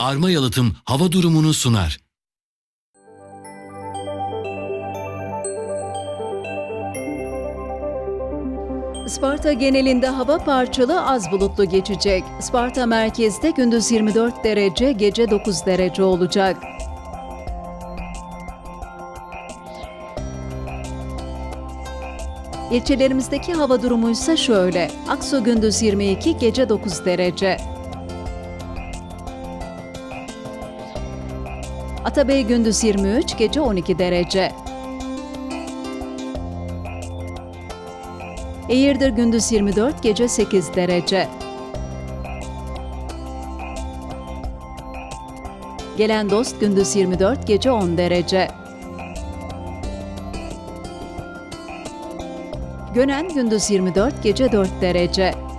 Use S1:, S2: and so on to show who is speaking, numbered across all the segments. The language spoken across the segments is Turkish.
S1: Arma Yalıtım hava durumunu sunar.
S2: Isparta genelinde hava parçalı az bulutlu geçecek. Isparta merkezde gündüz 24 derece, gece 9 derece olacak. İlçelerimizdeki hava durumu ise şöyle. Aksu gündüz 22, gece 9 derece. Atabey gündüz 23, gece 12 derece. Eğirdir gündüz 24, gece 8 derece. Gelen dost gündüz 24, gece 10 derece. Gönen gündüz 24, gece 4 derece.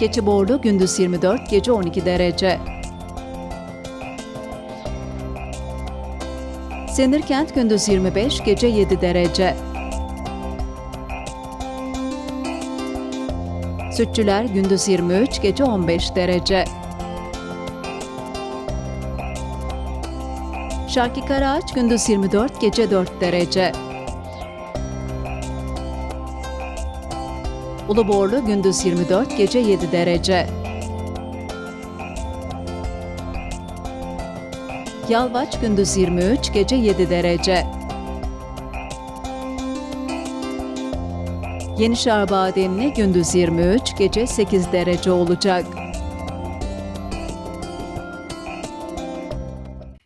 S2: Keçiborlu gündüz 24, gece 12 derece. Senirkent gündüz 25, gece 7 derece. Sütçüler gündüz 23, gece 15 derece. Şarkı Karaağaç gündüz 24, gece 4 derece. Uluborlu gündüz 24, gece 7 derece. Yalvaç gündüz 23, gece 7 derece. Yenişehir Bademli gündüz 23, gece 8 derece olacak.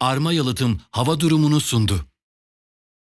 S1: Arma Yalıtım hava durumunu sundu.